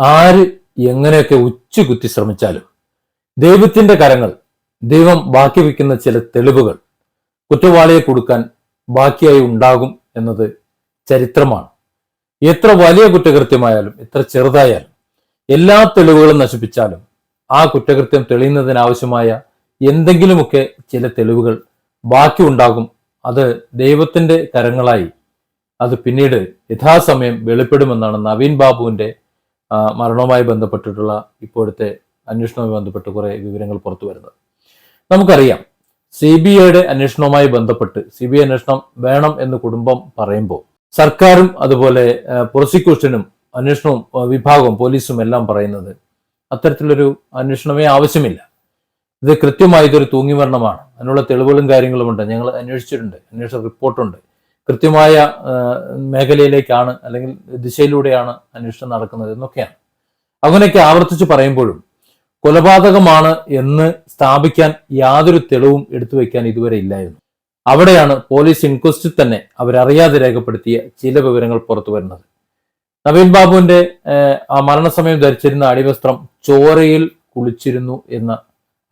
ആര് എങ്ങനെയൊക്കെ ഉച്ചുകുത്തി ശ്രമിച്ചാലും ദൈവത്തിന്റെ കരങ്ങൾ ദൈവം ബാക്കി വയ്ക്കുന്ന ചില തെളിവുകൾ കുറ്റവാളിയെ കൊടുക്കാൻ ബാക്കിയായി ഉണ്ടാകും എന്നത് ചരിത്രമാണ്. എത്ര വലിയ കുറ്റകൃത്യമായാലും എത്ര ചെറുതായാലും എല്ലാ തെളിവുകളും നശിപ്പിച്ചാലും ആ കുറ്റകൃത്യം തെളിയുന്നതിനാവശ്യമായ എന്തെങ്കിലുമൊക്കെ ചില തെളിവുകൾ ബാക്കി ഉണ്ടാകും. അത് ദൈവത്തിന്റെ കരങ്ങളായി അത് പിന്നീട് യഥാസമയം വെളിപ്പെടുമെന്നാണ് നവീൻ ബാബുവിന്റെ മരണവുമായി ബന്ധപ്പെട്ടിട്ടുള്ള ഇപ്പോഴത്തെ അന്വേഷണവുമായി ബന്ധപ്പെട്ട് കുറേ വിവരങ്ങൾ പുറത്തു വരുന്നത്. നമുക്കറിയാം സി ബി ഐയുടെ അന്വേഷണവുമായി ബന്ധപ്പെട്ട് സി ബി ഐ അന്വേഷണം വേണം എന്ന് കുടുംബം പറയുമ്പോൾ സർക്കാരും അതുപോലെ പ്രോസിക്യൂഷനും അന്വേഷണവും വിഭാഗവും പോലീസും എല്ലാം പറയുന്നത് അത്തരത്തിലൊരു അന്വേഷണമേ ആവശ്യമില്ല. ഇത് കൃത്യമായി ഇതൊരു തൂങ്ങിമരണമാണ് അതിനുള്ള തെളിവുകളും കാര്യങ്ങളുമുണ്ട്. ഞങ്ങൾ അന്വേഷിച്ചിട്ടുണ്ട്. അന്വേഷണ റിപ്പോർട്ടുണ്ട്. കൃത്യമായ മേഖലയിലേക്കാണ് അല്ലെങ്കിൽ ദിശയിലൂടെയാണ് അന്വേഷണം നടക്കുന്നത് എന്നൊക്കെയാണ്. അങ്ങനെയൊക്കെ ആവർത്തിച്ച് പറയുമ്പോഴും കൊലപാതകമാണ് എന്ന് സ്ഥാപിക്കാൻ യാതൊരു തെളിവും എടുത്തു വയ്ക്കാൻ ഇതുവരെ ഇല്ലായിരുന്നു. അവിടെയാണ് പോലീസ് ഇൻക്വസ്റ്റിൽ തന്നെ അവരറിയാതെ രേഖപ്പെടുത്തിയ ചില വിവരങ്ങൾ പുറത്തു വരുന്നത്. നവീൻ ബാബുവിന്റെ ആ മരണസമയം ധരിച്ചിരുന്ന അടിവസ്ത്രം ചോരയിൽ കുളിച്ചിരുന്നു എന്ന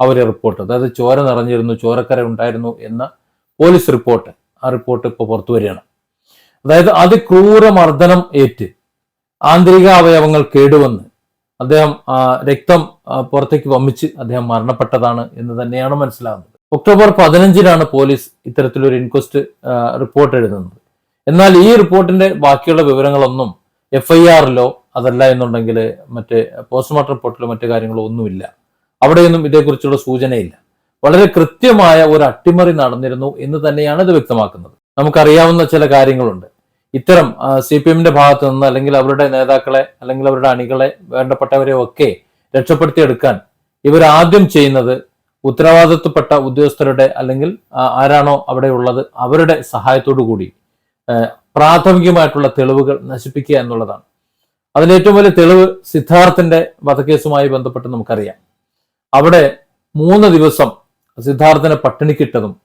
അവരെ റിപ്പോർട്ട്. അതായത് ചോര നിറഞ്ഞിരുന്നു ചോരക്കര ഉണ്ടായിരുന്നു എന്ന പോലീസ് റിപ്പോർട്ട്. ആ റിപ്പോർട്ട് ഇപ്പോൾ പുറത്തു വരികയാണ്. അതായത് അതിക്രൂര മർദ്ദനം ഏറ്റ്. ആന്തരിക അവയവങ്ങൾ കേടുവന്ന്. അദ്ദേഹം രക്തം പുറത്തേക്ക് വമിച്ച് അദ്ദേഹം മരണപ്പെട്ടതാണ് എന്ന് തന്നെയാണ് മനസ്സിലാകുന്നത് ഒക്ടോബർ പതിനഞ്ചിനാണ് പോലീസ് ഇത്തരത്തിലൊരു ഇൻക്വസ്റ്റ് റിപ്പോർട്ട് എഴുതുന്നത്. എന്നാൽ ഈ റിപ്പോർട്ടിന്റെ ബാക്കിയുള്ള വിവരങ്ങളൊന്നും എഫ് ഐ ആറിലോ അതല്ല എന്നുണ്ടെങ്കിൽ മറ്റേ പോസ്റ്റ്മോർട്ടം റിപ്പോർട്ടിലോ മറ്റു കാര്യങ്ങളോ ഒന്നുമില്ല. അവിടെയൊന്നും ഇതേക്കുറിച്ചുള്ള സൂചനയില്ല. വളരെ കൃത്യമായ ഒരു അട്ടിമറി നടന്നിരുന്നു എന്ന് തന്നെയാണ് ഇത് വ്യക്തമാക്കുന്നത്. നമുക്കറിയാവുന്ന ചില കാര്യങ്ങളുണ്ട്. ഇത്തരം സി പി എമ്മിന്റെ ഭാഗത്ത് നിന്ന് അല്ലെങ്കിൽ അവരുടെ നേതാക്കളെ അല്ലെങ്കിൽ അവരുടെ അണികളെ വേണ്ടപ്പെട്ടവരെ ഒക്കെ രക്ഷപ്പെടുത്തിയെടുക്കാൻ ഇവർ ആദ്യം ചെയ്യുന്നത് ഉത്തരവാദിത്വപ്പെട്ട ഉദ്യോഗസ്ഥരുടെ അല്ലെങ്കിൽ ആരാണോ അവിടെ ഉള്ളത് അവരുടെ സഹായത്തോടു കൂടി പ്രാഥമികമായിട്ടുള്ള തെളിവുകൾ നശിപ്പിക്കുക എന്നുള്ളതാണ്. അതിൽ ഏറ്റവും വലിയ തെളിവ് സിദ്ധാർത്ഥന്റെ വധക്കേസുമായി ബന്ധപ്പെട്ട് നമുക്കറിയാം. അവിടെ മൂന്ന് ദിവസം സിദ്ധാർത്ഥനെ പട്ടിണിക്കിട്ടതും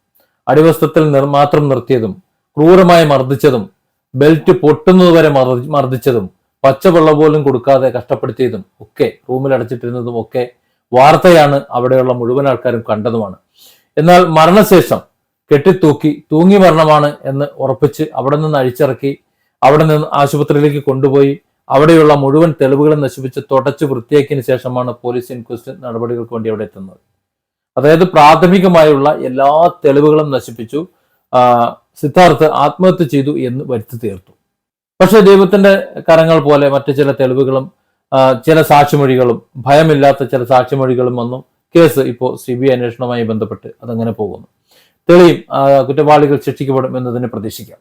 അടിവസ്ത്രത്തിൽ നിർമാത്രം നിർത്തിയതും ക്രൂരമായി മർദ്ദിച്ചതും ബെൽറ്റ് പൊട്ടുന്നതുവരെ മർദ്ദി- മർദ്ദിച്ചതും പച്ചവെള്ളം പോലും കൊടുക്കാതെ കഷ്ടപ്പെടുത്തിയതും ഒക്കെ റൂമിൽ അടച്ചിട്ടിരുന്നതും ഒക്കെ വാർത്തയാണ് അവിടെയുള്ള മുഴുവൻ ആൾക്കാരും കണ്ടതുമാണ്. എന്നാൽ മരണശേഷം കെട്ടിത്തൂക്കി തൂങ്ങി മരണമാണ് എന്ന് ഉറപ്പിച്ച് അവിടെ നിന്ന് അഴിച്ചിറക്കി അവിടെ നിന്ന് ആശുപത്രിയിലേക്ക് കൊണ്ടുപോയി അവിടെയുള്ള മുഴുവൻ തെളിവുകളും നശിപ്പിച്ച് തുടച്ച് വൃത്തിയാക്കിയതിനു ശേഷമാണ് പോലീസ് ഇൻക്വസ്റ്റ് നടപടികൾക്ക് വേണ്ടി അവിടെ എത്തുന്നത്. അതായത് പ്രാഥമികമായുള്ള എല്ലാ തെളിവുകളും നശിപ്പിച്ചു. സിദ്ധാർത്ഥ് ആത്മഹത്യ ചെയ്തു എന്ന് വരുത്തി തീർത്തു. പക്ഷെ ദൈവത്തിന്റെ കരങ്ങൾ പോലെ മറ്റു ചില തെളിവുകളും ചില സാക്ഷിമൊഴികളും ഭയമില്ലാത്ത ചില സാക്ഷിമൊഴികളും വന്നു. കേസ് ഇപ്പോൾ സി ബി ഐ അന്വേഷണവുമായി ബന്ധപ്പെട്ട് അതങ്ങനെ പോകുന്നു. തെളിയും കുറ്റവാളികൾ ശിക്ഷിക്കപ്പെടും എന്നതിന് പ്രതീക്ഷിക്കാം.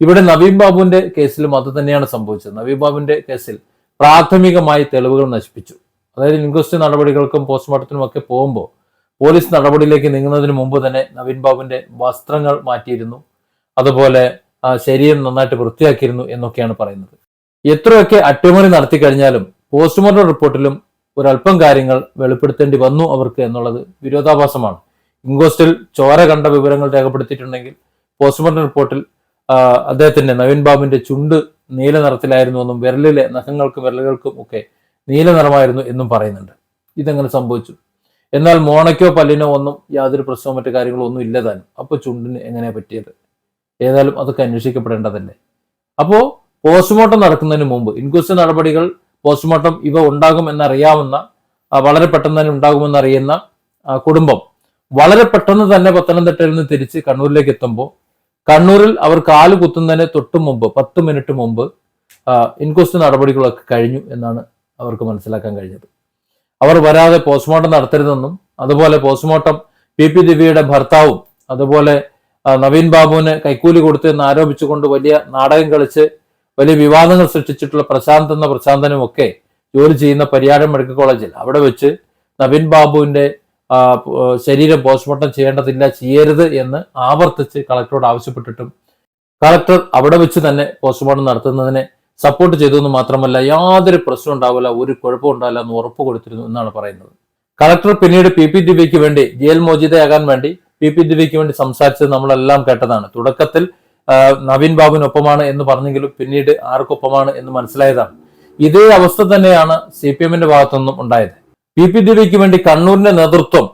ഇവിടെ നവീൻ ബാബുവിന്റെ കേസിലും അത് തന്നെയാണ് സംഭവിച്ചത്. നവീൻ ബാബുവിന്റെ കേസിൽ പ്രാഥമികമായി തെളിവുകൾ നശിപ്പിച്ചു. അതായത് ഇൻക്വസ്റ്റ് നടപടികൾക്കും പോസ്റ്റ്മോർട്ടത്തിനും ഒക്കെ പോകുമ്പോൾ പോലീസ് നടപടിയിലേക്ക് നീങ്ങുന്നതിന് മുമ്പ് തന്നെ നവീൻ ബാബുവിന്റെ വസ്ത്രങ്ങൾ മാറ്റിയിരുന്നു. അതുപോലെ ശരീരം നന്നായിട്ട് വൃത്തിയാക്കിയിരുന്നു എന്നൊക്കെയാണ് പറയുന്നത്. എത്രയൊക്കെ അട്ടിമറി നടത്തി കഴിഞ്ഞാലും പോസ്റ്റ്മോർട്ടം റിപ്പോർട്ടിലും ഒരല്പം കാര്യങ്ങൾ വെളിപ്പെടുത്തേണ്ടി വന്നു അവർക്ക് എന്നുള്ളത് വിരോധാഭാസമാണ്. ഇൻകോസ്റ്റിൽ ചോര കണ്ട വിവരങ്ങൾ രേഖപ്പെടുത്തിയിട്ടുണ്ടെങ്കിൽ പോസ്റ്റ്മോർട്ടം റിപ്പോർട്ടിൽ അദ്ദേഹത്തിന്റെ നവീൻ ബാബുവിന്റെ ചുണ്ട് നീല നിറത്തിലായിരുന്നു എന്നും വിരലിലെ നഖങ്ങൾക്കും വിരലുകൾക്കും ഒക്കെ നീല നിറമായിരുന്നു എന്നും പറയുന്നുണ്ട്. ഇതെങ്ങനെ സംഭവിച്ചു? എന്നാൽ മോണയ്ക്കോ പല്ലിനോ ഒന്നും യാതൊരു പ്രശ്നവും മറ്റു കാര്യങ്ങളോ ഒന്നും ഇല്ലതാനും അപ്പൊ ചുണ്ടിന് എങ്ങനെയാ പറ്റിയത്? ഏതായാലും അതൊക്കെ അന്വേഷിക്കപ്പെടേണ്ടതല്ലേ? അപ്പോൾ പോസ്റ്റ്മോർട്ടം നടക്കുന്നതിന് മുമ്പ് ഇൻക്വസ്റ്റ് നടപടികൾ പോസ്റ്റ്മോർട്ടം ഇവ ഉണ്ടാകും എന്നറിയാവുന്ന വളരെ പെട്ടെന്ന് തന്നെ ഉണ്ടാകുമെന്നറിയുന്ന കുടുംബം വളരെ പെട്ടെന്ന് തന്നെ പത്തനംതിട്ടയിൽ നിന്ന് തിരിച്ച് കണ്ണൂരിലേക്ക് എത്തുമ്പോൾ കണ്ണൂരിൽ അവർ കാൽ കുത്തുന്നതിന് തൊട്ട് മുമ്പ് പത്ത് മിനിറ്റ് മുമ്പ് ഇൻക്വസ്റ്റ് നടപടികളൊക്കെ കഴിഞ്ഞു എന്നാണ് അവർക്ക് മനസ്സിലാക്കാൻ കഴിഞ്ഞത്. അവർ വരാതെ പോസ്റ്റ്മോർട്ടം നടത്തരുതെന്നും അതുപോലെ പോസ്റ്റ്മോർട്ടം പി പി ദിവ്യയുടെ ഭർത്താവും അതുപോലെ നവീൻ ബാബുവിന് കൈക്കൂലി കൊടുത്തു എന്ന് ആരോപിച്ചുകൊണ്ട് വലിയ നാടകം കളിച്ച് വലിയ വിവാദങ്ങൾ സൃഷ്ടിച്ചിട്ടുള്ള പ്രശാന്ത് എന്ന പ്രശാന്തനും ഒക്കെ ജോലി ചെയ്യുന്ന പരിയാരം മെഡിക്കൽ കോളേജിൽ. അവിടെ വെച്ച് നവീൻ ബാബുവിന്റെ ശരീരം പോസ്റ്റ്മോർട്ടം ചെയ്യേണ്ടതില്ല ചെയ്യരുത് എന്ന് ആവർത്തിച്ച് കളക്ടറോട് ആവശ്യപ്പെട്ടിട്ടും കളക്ടർ അവിടെ വെച്ച് തന്നെ പോസ്റ്റ്മോർട്ടം നടത്തുന്നതിനെ സപ്പോർട്ട് ചെയ്തു എന്ന് മാത്രമല്ല യാതൊരു പ്രശ്നം ഉണ്ടാവില്ല ഒരു കുഴപ്പം ഉണ്ടാവില്ല എന്ന് ഉറപ്പ് കൊടുത്തിരുന്നു എന്നാണ് പറയുന്നത്. കളക്ടർ പിന്നീട് പി പി ദിവ്യയ്ക്ക് വേണ്ടി ജയിൽ മോചിതയാകാൻ വേണ്ടി പി പി ദിവ്യയ്ക്ക് വേണ്ടി സംസാരിച്ചത് നമ്മളെല്ലാം കേട്ടതാണ്. തുടക്കത്തിൽ നവീൻ ബാബുവിനൊപ്പമാണ് എന്ന് പറഞ്ഞെങ്കിലും പിന്നീട് ആർക്കൊപ്പമാണ് എന്ന് മനസ്സിലായതാണ്. ഇതേ അവസ്ഥ തന്നെയാണ് സി പി എമ്മിന്റെ ഭാഗത്തുനിന്നും ഉണ്ടായത്. പി പി ദിവ്യയ്ക്ക് വേണ്ടി കണ്ണൂരിന്റെ നേതൃത്വം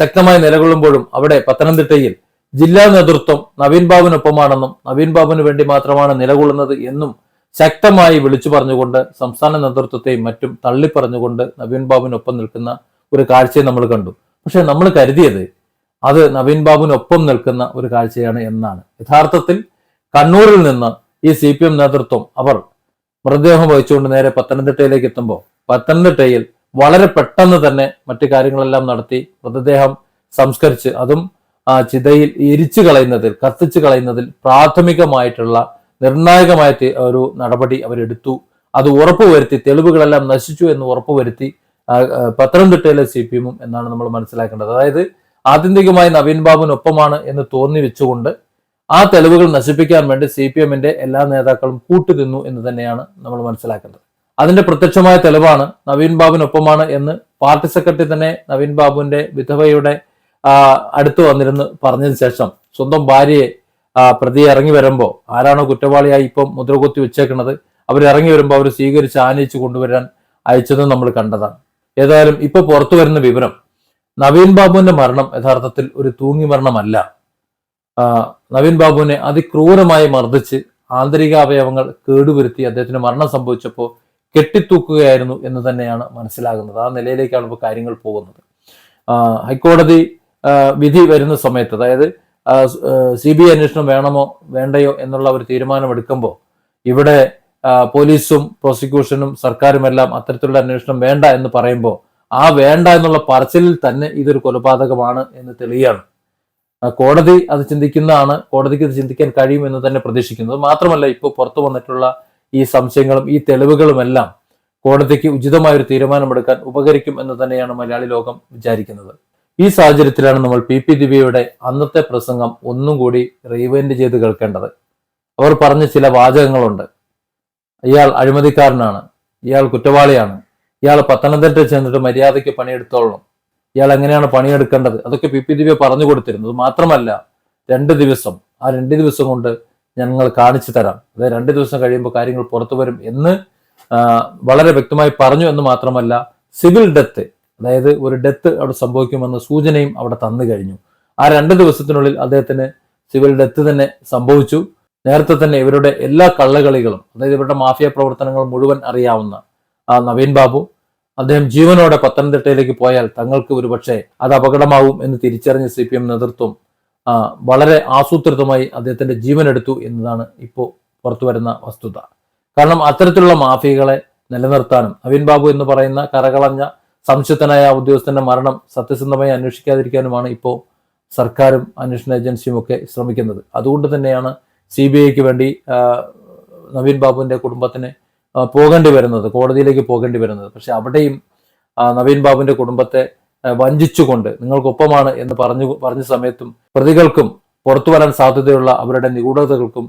ശക്തമായി നിലകൊള്ളുമ്പോഴും അവിടെ പത്തനംതിട്ടയിൽ ജില്ലാ നേതൃത്വം നവീൻ ബാബുവിനൊപ്പമാണെന്നും നവീൻ ബാബുവിന് വേണ്ടി മാത്രമാണ് നിലകൊള്ളുന്നത് എന്നും ശക്തമായി വിളിച്ചു പറഞ്ഞുകൊണ്ട് സംസ്ഥാന നേതൃത്വത്തെയും മറ്റും തള്ളിപ്പറഞ്ഞുകൊണ്ട് നവീൻ ബാബുവിനൊപ്പം നിൽക്കുന്ന ഒരു കാഴ്ചയെ നമ്മൾ കണ്ടു. പക്ഷെ നമ്മൾ കരുതിയത് അത് നവീൻ ബാബുവിനൊപ്പം നിൽക്കുന്ന ഒരു കാഴ്ചയാണ് എന്നാണ്. യഥാർത്ഥത്തിൽ കണ്ണൂരിൽ നിന്ന് ഈ സി പി എം നേതൃത്വം അവർ മൃതദേഹം വഹിച്ചുകൊണ്ട് നേരെ പത്തനംതിട്ടയിലേക്ക് എത്തുമ്പോൾ പത്തനംതിട്ടയിൽ വളരെ പെട്ടെന്ന് തന്നെ മറ്റു കാര്യങ്ങളെല്ലാം നടത്തി മൃതദേഹം സംസ്കരിച്ച് അതും ചിതയിൽ എരിച്ചു കളയുന്നതിൽ കത്തിച്ചു കളയുന്നതിൽ പ്രാഥമികമായിട്ടുള്ള നിർണായകമായ ഒരു നടപടി അവരെടുത്തു. അത് ഉറപ്പുവരുത്തി തെളിവുകളെല്ലാം നശിച്ചു എന്ന് ഉറപ്പുവരുത്തി പത്തനംതിട്ടയിലെ സി പി എമ്മും എന്നാണ് നമ്മൾ മനസ്സിലാക്കേണ്ടത്. അതായത് ആത്യന്തികമായി നവീൻ ബാബുവിനൊപ്പമാണ് എന്ന് തോന്നി വെച്ചുകൊണ്ട് ആ തെളിവുകൾ നശിപ്പിക്കാൻ വേണ്ടി സി പി എമ്മിന്റെ എല്ലാ നേതാക്കളും കൂട്ടുനിന്നു എന്ന് തന്നെയാണ് നമ്മൾ മനസ്സിലാക്കേണ്ടത്. അതിന്റെ പ്രത്യക്ഷമായ തെളിവാണ് നവീൻ ബാബുവിനൊപ്പമാണ് എന്ന് പാർട്ടി സെക്രട്ടറി തന്നെ നവീൻ ബാബുവിന്റെ വിധവയുടെ അടുത്ത് വന്നിരുന്ന് പറഞ്ഞതിന് ശേഷം സ്വന്തം ഭാര്യയെ പ്രതി ഇറങ്ങി വരുമ്പോൾ ആരാണോ കുറ്റവാളിയായി ഇപ്പം മുദ്രകുത്തി വെച്ചേക്കുന്നത് അവർ ഇറങ്ങി വരുമ്പോൾ അവർ സ്വീകരിച്ച് ആനയിച്ച് കൊണ്ടുവരാൻ അയച്ചതും നമ്മൾ കണ്ടതാണ്. ഏതായാലും ഇപ്പൊ പുറത്തു വരുന്ന വിവരം നവീൻ ബാബുവിന്റെ മരണം യഥാർത്ഥത്തിൽ ഒരു തൂങ്ങി മരണമല്ല. നവീൻ ബാബുവിനെ അതിക്രൂരമായി മർദ്ദിച്ച് ആന്തരികാവയവങ്ങൾ കേടുവരുത്തി അദ്ദേഹത്തിന് മരണം സംഭവിച്ചപ്പോൾ കെട്ടിത്തൂക്കുകയായിരുന്നു എന്ന് തന്നെയാണ് മനസ്സിലാകുന്നത്. ആ നിലയിലേക്കാണ് ഇപ്പോൾ കാര്യങ്ങൾ പോകുന്നത്. ഹൈക്കോടതി വിധി വരുന്ന സമയത്ത് അതായത് സി ബി ഐ അന്വേഷണം വേണമോ വേണ്ടയോ എന്നുള്ള ഒരു തീരുമാനമെടുക്കുമ്പോൾ ഇവിടെ പോലീസും പ്രോസിക്യൂഷനും സർക്കാരുമെല്ലാം അത്തരത്തിലുള്ള അന്വേഷണം വേണ്ട എന്ന് പറയുമ്പോൾ ആ വേണ്ട എന്നുള്ള പറച്ചിലിൽ തന്നെ ഇതൊരു കൊലപാതകമാണ് എന്ന് തെളിയാണ്. കോടതി അത് ചിന്തിക്കുന്നതാണ് കോടതിക്ക് ഇത് ചിന്തിക്കാൻ കഴിയും എന്ന് തന്നെ പ്രതീക്ഷിക്കുന്നത്. മാത്രമല്ല ഇപ്പോൾ പുറത്തു വന്നിട്ടുള്ള ഈ സംശയങ്ങളും ഈ തെളിവുകളുമെല്ലാം കോടതിക്ക് ഉചിതമായ ഒരു തീരുമാനമെടുക്കാൻ ഉപകരിക്കും എന്ന് തന്നെയാണ് മലയാളി ലോകം വിചാരിക്കുന്നത്. ഈ സാഹചര്യത്തിലാണ് നമ്മൾ പി പി ദിവ്യയുടെ അന്നത്തെ പ്രസംഗം ഒന്നും കൂടി റീവൈൻഡ് ചെയ്ത് കേൾക്കേണ്ടത്. അവർ പറഞ്ഞ ചില വാചകങ്ങളുണ്ട്. ഇയാൾ അഴിമതിക്കാരനാണ്. ഇയാൾ കുറ്റവാളിയാണ്. ഇയാൾ പത്തനംതിട്ട ചെന്നിട്ട് മര്യാദയ്ക്ക് പണിയെടുത്തോളണം. ഇയാൾ എങ്ങനെയാണ് പണിയെടുക്കേണ്ടത്? അതൊക്കെ പി പി ദിവ്യ പറഞ്ഞു കൊടുത്തിരുന്നത് മാത്രമല്ല രണ്ട് ദിവസം ആ രണ്ട് ദിവസം കൊണ്ട് ഞങ്ങൾ കാണിച്ചു തരാം. അതായത് രണ്ട് ദിവസം കഴിയുമ്പോൾ കാര്യങ്ങൾ പുറത്തു വരും എന്ന് വളരെ വ്യക്തമായി പറഞ്ഞു എന്ന് മാത്രമല്ല സിവിൽ ഡെത്ത് അതായത് ഒരു ഡെത്ത് അവിടെ സംഭവിക്കുമെന്ന സൂചനയും അവിടെ തന്നു കഴിഞ്ഞു. ആ രണ്ട് ദിവസത്തിനുള്ളിൽ അദ്ദേഹത്തിന് സിവിൽ ഡെത്ത് തന്നെ സംഭവിച്ചു. നേരത്തെ തന്നെ ഇവരുടെ എല്ലാ കള്ളകളികളും അതായത് ഇവരുടെ മാഫിയ പ്രവർത്തനങ്ങൾ മുഴുവൻ അറിയാവുന്ന ആ നവീൻ ബാബു അദ്ദേഹം ജീവനോടെ പത്തനംതിട്ടയിലേക്ക് പോയാൽ തങ്ങൾക്ക് ഒരു പക്ഷേ അത് അപകടമാവും എന്ന് തിരിച്ചറിഞ്ഞ സി പി എം നേതൃത്വം വളരെ ആസൂത്രിതമായി അദ്ദേഹത്തിന്റെ ജീവൻ എടുത്തു എന്നതാണ് ഇപ്പോൾ പുറത്തു വരുന്ന വസ്തുത. കാരണം അത്തരത്തിലുള്ള മാഫിയകളെ നിലനിർത്താനും നവീൻ ബാബു എന്ന് പറയുന്ന കരകളഞ്ഞ സംശുദ്ധനായ ഉദ്യോഗസ്ഥന്റെ മരണം സത്യസന്ധമായി അന്വേഷിക്കാതിരിക്കാനുമാണ് ഇപ്പോൾ സർക്കാരും അന്വേഷണ ഏജൻസിയും ഒക്കെ ശ്രമിക്കുന്നത്. അതുകൊണ്ട് തന്നെയാണ് സി ബി ഐക്ക് വേണ്ടി നവീൻ ബാബുവിന്റെ കുടുംബത്തിന് പോകേണ്ടി വരുന്നത് കോടതിയിലേക്ക് പോകേണ്ടി വരുന്നത്. പക്ഷെ അവിടെയും നവീൻ ബാബുവിന്റെ കുടുംബത്തെ വഞ്ചിച്ചുകൊണ്ട് നിങ്ങൾക്കൊപ്പമാണ് എന്ന് പറഞ്ഞു പറഞ്ഞ സമയത്തും പ്രതികൾക്കും പുറത്തു വരാൻ സാധ്യതയുള്ള അവരുടെ നിഗൂഢതകൾക്കും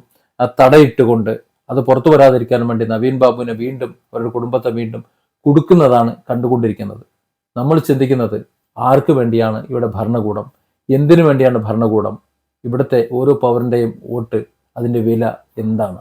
തടയിട്ടുകൊണ്ട് അത് പുറത്തു വരാതിരിക്കാൻ വേണ്ടി നവീൻ ബാബുവിനെ വീണ്ടും അവരുടെ കുടുംബത്തെ വീണ്ടും കൊടുക്കുന്നതാണ് കണ്ടുകൊണ്ടിരിക്കുന്നത്. നമ്മൾ ചിന്തിക്കുന്നത് ആർക്ക് വേണ്ടിയാണ് ഇവിടെ ഭരണകൂടം? എന്തിനു വേണ്ടിയാണ് ഭരണകൂടം? ഇവിടുത്തെ ഓരോ പൗരന്റെയും വോട്ട് അതിന്റെ വില എന്താണ്?